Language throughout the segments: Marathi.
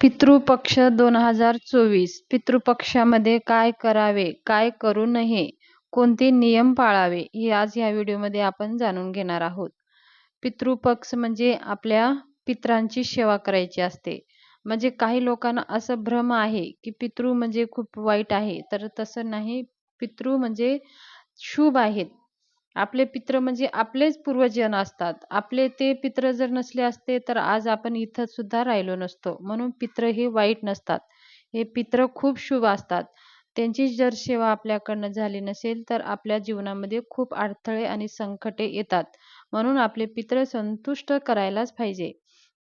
पितृपक्ष दोन हजार चोवीस. पितृपक्षामध्ये काय करावे काय करू नये कोणते नियम पाळावे हे आज या व्हिडिओमध्ये आपण जाणून घेणार आहोत. पितृपक्ष म्हणजे आपल्या पित्रांची सेवा करायची असते. म्हणजे काही लोकांना असं भ्रम आहे की पितृ म्हणजे खूप वाईट आहे तर तसं नाही. पितृ म्हणजे शुभ आहेत. आपले पित्र म्हणजे आपलेच पूर्वजन असतात. आपले ते पित्र जर नसले असते तर आज आपण इथं सुद्धा राहिलो नसतो. म्हणून पित्र हे वाईट नसतात. हे पित्र खूप शुभ असतात. त्यांची जर सेवा आपल्याकडनं झाली नसेल तर आपल्या जीवनामध्ये खूप अडथळे आणि संकटे येतात. म्हणून आपले पित्र संतुष्ट करायलाच पाहिजे.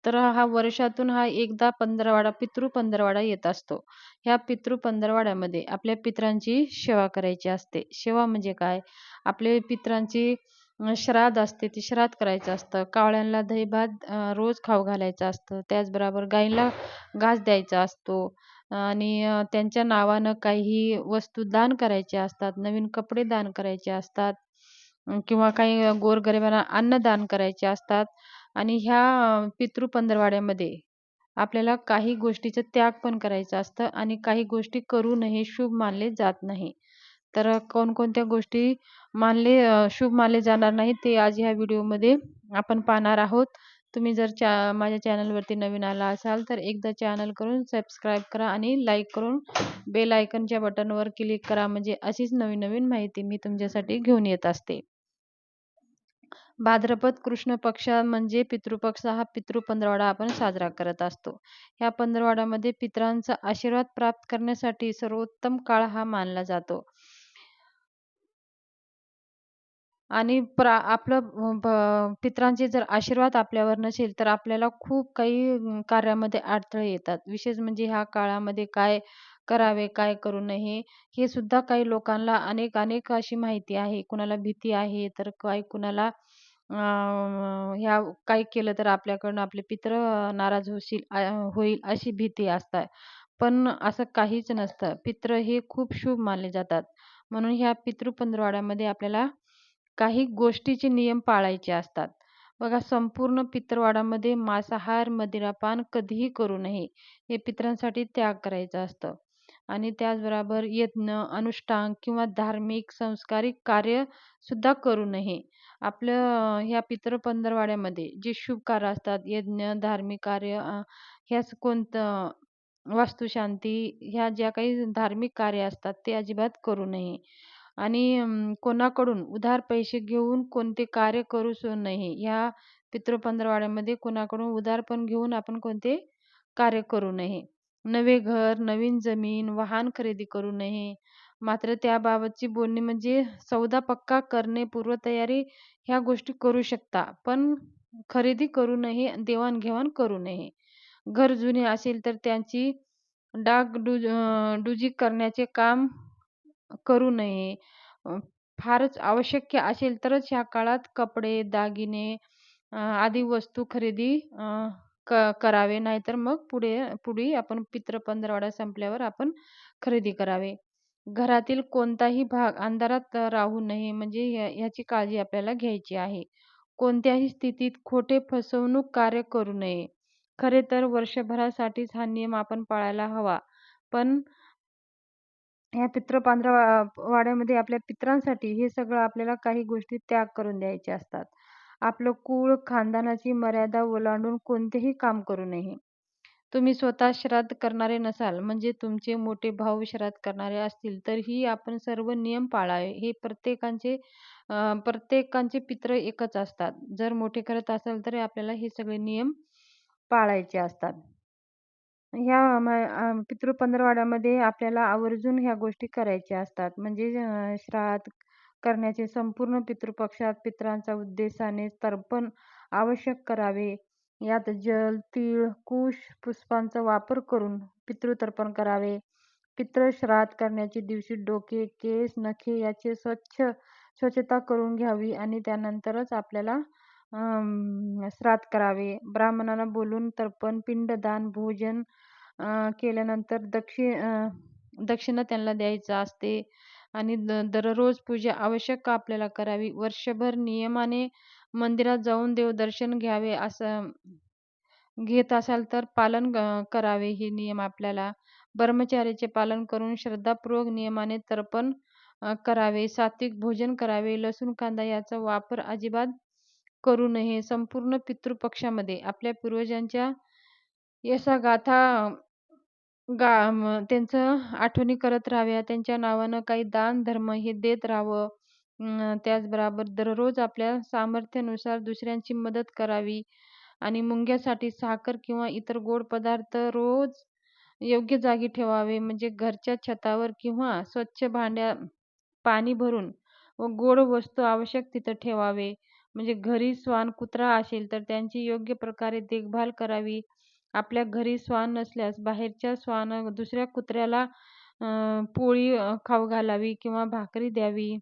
तर हा वर्षातून हा एकदा पंधरवाडा पितृ पंधरवाडा येत असतो. ह्या पितृ पंधरवाड्यामध्ये आपल्या पित्रांची सेवा करायची असते. सेवा म्हणजे काय? आपले पित्रांची श्राद्ध असते ती श्राद्ध करायचं असतं. कावळ्यांना दही भात रोज खाऊ घालायचं असतं. त्याचबरोबर गाईला घास द्यायचा असतो. आणि त्यांच्या नावानं काही वस्तू दान करायचे असतात. नवीन कपडे दान करायचे असतात. किंवा काही गोरगरिबांना अन्नदान करायचे असतात. आणि ह्या पितृ पंधरवाड्यामध्ये आपल्याला काही गोष्टीचं त्याग पण करायचं असतं आणि काही गोष्टी करू नये शुभ मानले जात नाही. तर कोणकोणत्या गोष्टी मानले शुभ मानले जाणार नाही ते आज ह्या व्हिडिओमध्ये आपण पाहणार आहोत. तुम्ही जर चा माझ्या चॅनलवरती नवीन आला असाल तर एकदा चॅनल करून सबस्क्राईब करा आणि लाईक करून बेल आयकनच्या बटनवर क्लिक करा. म्हणजे अशीच नवीन नवीन माहिती मी तुमच्यासाठी घेऊन येत असते. भाद्रपद कृष्ण पक्ष म्हणजे पितृपक्ष हा पितृ पंधरवाडा आपण साजरा करत असतो. या पंधरवाड्यामध्ये पितरांचा आशीर्वाद प्राप्त करण्यासाठी सर्वोत्तम काळ हा मानला जातो. आणि प्रा आपलं पित्रांचे जर आशीर्वाद आपल्यावर नसेल तर आपल्याला खूप काही कार्यामध्ये अडथळे येतात. विशेष म्हणजे ह्या काळामध्ये काय करावे काय करू नये हे सुद्धा काही लोकांना अनेक अनेक अशी माहिती आहे. कुणाला भीती आहे तर काही कुणाला ह्या काही केलं तर आपल्याकडून आपले पितर नाराज होशील होईल अशी भीती असतात. पण असं काहीच नसतं. पितर हे खूप शुभ मानले जातात. म्हणून ह्या पितृपंधरवाड्यामध्ये आपल्याला काही गोष्टीचे नियम पाळायचे असतात. बघा संपूर्ण पित्रवाडामध्ये मांसाहार मदिरापान कधीही करू नये. हे पित्रांसाठी त्याग करायचं असतं. आणि त्याचबरोबर यज्ञ अनुष्ठान किंवा धार्मिक संस्कारिक कार्य सुद्धा करू नये. आपलं ह्या पितृ पंधरवाड्यामध्ये जे शुभ कार्य असतात यज्ञ धार्मिक कार्य ह्याच कोणतं वास्तुशांती ह्या ज्या काही धार्मिक कार्य असतात ते अजिबात करू नये. आणि कोणाकडून उधार पैसे घेऊन कोणते कार्य करू नये ह्या पितृ पंधरवाड्यामध्ये कोणाकडून उधार पण घेऊन आपण कोणते कार्य करू नये. नवे घर नवीन जमीन वाहन खरेदी करू नये. मात्र त्याबाबतची बोलणी म्हणजे सौदा पक्का करणे पूर्वतयारी ह्या गोष्टी करू शकता पण खरेदी करू नये देवाणघेवाण करू नये. घर जुने असेल तर त्यांची डागडुज डुजी करण्याचे काम करू नये. फारच आवश्यक असेल तरच ह्या काळात कपडे दागिने आदी वस्तू खरेदी क करावे. नाहीतर मग पुढे पुढे आपण पित्र पंधरवडा संपल्यावर आपण खरेदी करावे. घरातील कोणताही भाग अंधारात राहू नये. म्हणजे ह्याची काळजी आपल्याला घ्यायची आहे. कोणत्याही स्थितीत खोटे फसवणूक कार्य करू नये. खरे तर वर्षभरासाठीच हा नियम आपण पाळायला हवा. पण ह्या पित्र वाड्यामध्ये आपल्या पित्रांसाठी हे सगळं आपल्याला काही गोष्टी त्याग करून द्यायचे असतात. आपलं कुळ खानदानाची मर्यादा ओलांडून कोणतेही काम करू नये. तुम्ही स्वतः श्राद्ध करणारे नसाल म्हणजे तुमचे मोठे भाऊ श्राद्ध करणारे असतील तरीही आपण सर्व नियम पाळावे. हे प्रत्येकांचे प्रत्येकांचे पित्र एकच असतात. जर मोठे करत असाल तर आपल्याला हे सगळे नियम पाळायचे असतात. ह्या पितृ पंधरवाड्यामध्ये आपल्याला आवर्जून ह्या गोष्टी करायच्या असतात. म्हणजे श्राद्ध करण्याचे संपूर्ण पितृपक्षात पित्रांच्या उद्देशाने तर्पण आवश्यक करावे. यात जल तीळ कुश पुष्पांचा वापर करून पितृतर्पण करावे. पितृ श्राद्ध करण्याच्या दिवशी डोके केस नखे याचे स्वच्छ स्वच्छता करून घ्यावी आणि त्यानंतरच आपल्याला श्राद्ध करावे. ब्राह्मणाला बोलून तर्पण पिंडदान भोजन केल्यानंतर दक्षि दक्षिणा त्यांना द्यायचं असते. आणि द दररोज पूजा आवश्यक आपल्याला करावी. वर्षभर नियमाने मंदिरात जाऊन देवदर्शन घ्यावे असं घेत असाल तर पालन करावे. हे नियम आपल्याला ब्रह्मचार्याचे पालन करून श्रद्धापूर्वक नियमाने तर्पण करावे. सात्विक भोजन करावे. लसूण कांदा याचा वापर अजिबात करू नये. संपूर्ण पितृपक्षामध्ये आपल्या पूर्वजांच्या यशागाथा गा त्यांचं आठवणी करत राहाव्या त्यांच्या नावानं काही दान धर्म हे देत राहावं. त्याचबरोबर दररोज आपल्या सामर्थ्यानुसार दुसऱ्यांची मदत करावी आणि मुंग्यासाठी साखर किंवा इतर गोड पदार्थ रोज योग्य जागी ठेवावे म्हणजे घरच्या छतावर किंवा स्वच्छ भांड्या पाणी भरून व गोड वस्तू आवश्यक तिथं ठेवावे. म्हणजे घरी श्वान कुत्रा असेल तर त्यांची योग्य प्रकारे देखभाल करावी. आपल्या घरी श्वान नसल्यास बाहेरच्या श्वान दुसऱ्या कुत्र्याला पोळी खाऊ घालावी किंवा भाकरी द्यावी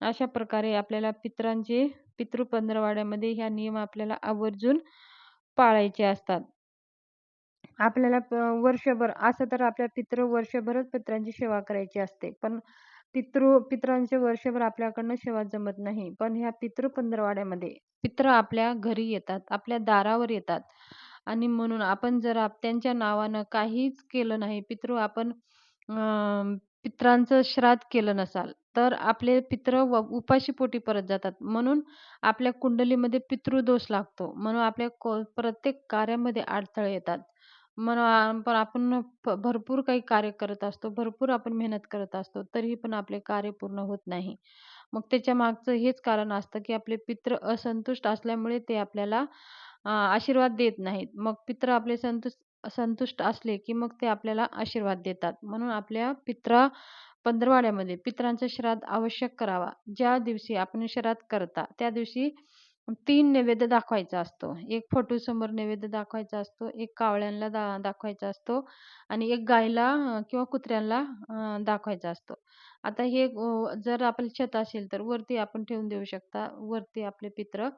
अशा प्रकारे आपल्याला पित्रांचे पितृ पंधरवाड्यामध्ये ह्या नियम आपल्याला आवर्जून पाळायचे असतात. आपल्याला वर्षभर असं तर आपल्या पितृ वर्षभरच पितरांची सेवा करायची असते. पण पितृ पितरांचे वर्षभर आपल्याकडनं सेवा जमत नाही. पण ह्या पितृ पंधरवाड्यामध्ये पित्र आपल्या घरी येतात आपल्या दारावर येतात. आणि म्हणून आपण जर त्यांच्या नावानं काहीच केलं नाही पितृ आपण पित्रांचं श्राद्ध केलं नसाल तर आपले पित्र उपाशीपोटी परत जातात. म्हणून आपल्या कुंडलीमध्ये पितृदोष लागतो. म्हणून आपल्या प्रत्येक कार्यामध्ये अडथळे येतात. म्हणून पण आपण भरपूर काही कार्य करत असतो भरपूर आपण मेहनत करत असतो तरीही पण आपले कार्य पूर्ण होत नाही. मग त्याच्या मागचं हेच कारण असतं की आपले पित्र असंतुष्ट असल्यामुळे ते आपल्याला आशीर्वाद देत नाहीत. मग पित्र आपले संतुष्ट संतुष्ट असले की मग ते आपल्याला आशीर्वाद देतात. म्हणून आपल्या पित्रा पंधरवाड्यामध्ये पित्रांचा श्राद्ध आवश्यक करावा. ज्या दिवशी आपण श्राद्ध करता त्या दिवशी तीन नैवेद्य दाखवायचा असतो. एक फोटो समोर नैवेद्य दाखवायचा असतो एक कावळ्यांना दा दाखवायचा असतो आणि एक गायला किंवा कुत्र्यांना दाखवायचा असतो. आता हे जर आपलं छत असेल तर वरती आपण ठेवून देऊ शकता. वरती आपले पित्र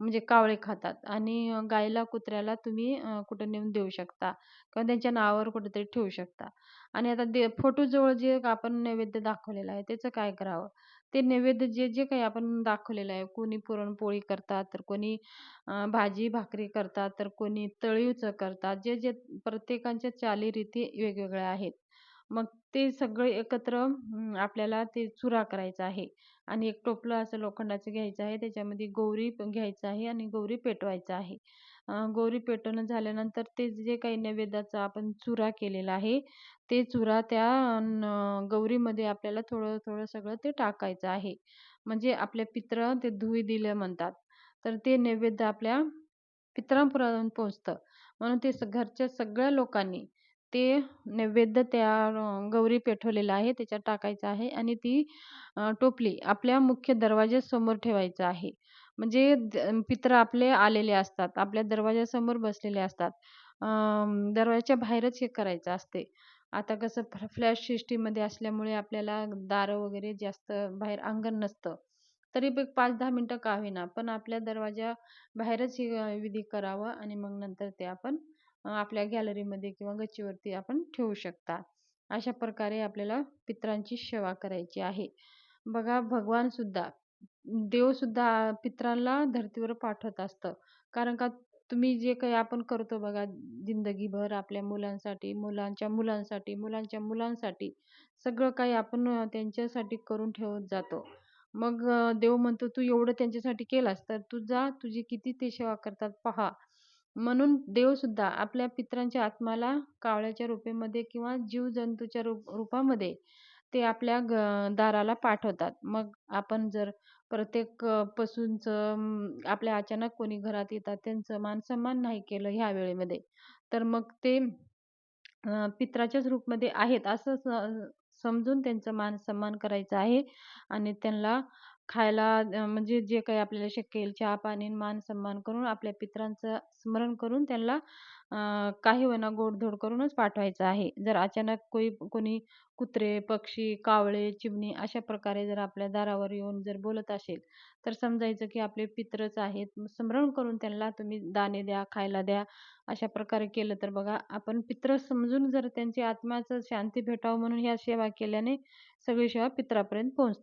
म्हणजे कावळे खातात आणि गायला कुत्र्याला तुम्ही कुठं नेऊन देऊ शकता किंवा त्यांच्या नावावर कुठेतरी ठेवू शकता. आणि आता दे फोटोजवळ जे आपण नैवेद्य दाखवलेलं आहे त्याचं काय करावं? ते नैवेद्य जे जे काही आपण दाखवलेलं आहे. कोणी पुरणपोळी करतात तर कोणी भाजी भाकरी करतात तर कोणी तळीवचं करतात. जे जे प्रत्येकांच्या चालीरीती वेगवेगळ्या आहेत. मग ते सगळे एकत्र आपल्याला ते चुरा करायचा आहे. आणि एक टोपलं असं लोखंडाचं घ्यायचं आहे. त्याच्यामध्ये गौरी घ्यायचं आहे आणि गौरी पेटवायचं आहे. गौरी पेटवणं झाल्यानंतर ते जे काही नैवेद्याचा आपण चुरा केलेला आहे ते चुरा त्या गौरीमध्ये आपल्याला थोडं थोडं सगळं ते टाकायचं आहे. म्हणजे आपल्या पित्र ते धुई दिलं म्हणतात. तर ते नैवेद्य आपल्या पित्रांपर्यंत पोचतं म्हणून ते घरच्या सगळ्या लोकांनी ते नैवेद्य त्या गौरी पेठवलेलं आहे त्याच्यात टाकायचं आहे आणि ती टोपली आपल्या मुख्य दरवाज्यासमोर ठेवायचं आहे. म्हणजे पित्र आपले आलेले असतात आपल्या दरवाजासमोर बसलेले असतात. दरवाजाच्या बाहेरच हे करायचं असते. आता कसं फ्लॅश सिस्टीममध्ये असल्यामुळे आपल्याला दारं वगैरे जास्त बाहेर अंगण नसतं. तरी पण पाच दहा मिनटं का होईना पण आपल्या दरवाजा बाहेरच हे विधी करावं आणि मग नंतर ते आपण आपल्या गॅलरीमध्ये किंवा गच्चीवरती आपण ठेवू शकता. अशा प्रकारे आपल्याला पित्रांची सेवा करायची आहे. बघा भगवानसुद्धा देवसुद्धा पित्रांना धर्तीवर पाठवत असतं. कारण का तुम्ही जे काही आपण करतो बघा जिंदगीभर आपल्या मुलांसाठी मुलांच्या मुलांसाठी मुलांच्या मुलांसाठी सगळं काही आपण त्यांच्यासाठी करून ठेवत जातो. मग देव म्हणतो तू एवढं त्यांच्यासाठी केलास तर तू जा तुझी किती ते सेवा करतात पहा. म्हणून देवसुद्धा आपल्या पित्रांच्या आत्म्याला कावळ्याच्या रूपेमध्ये किंवा जीवजंतूच्या रूप रूपामध्ये ते आपल्या ग दाराला पाठवतात. मग आपण जर प्रत्येक पशूंचं आपल्या अचानक कोणी घरात येतात त्यांचं मान सन्मान नाही केलं ह्या वेळेमध्ये तर मग ते पित्राच्याच रूपमध्ये आहेत असं समजून त्यांचं मान सन्मान आहे. आणि त्यांना खायला म्हणजे जे काही आपल्याला शक्य येईल चहा पाणी मान सन्मान करून आपल्या पित्रांचं स्मरण करून त्यांना काही होईना गोडधोड करूनच पाठवायचं आहे. जर अचानक कोई कोणी कुत्रे पक्षी कावळे चिमणी अशा प्रकारे जर आपल्या दारावर येऊन जर बोलत असेल तर समजायचं की आपले पित्रच आहेत. स्मरण करून त्यांना तुम्ही दाणे द्या खायला द्या अशा प्रकारे केलं तर बघा आपण पित्र समजून जर त्यांची आत्म्याचं शांती भेटावं म्हणून ह्या सेवा केल्याने सगळी सेवा पित्रापर्यंत पोहोचते.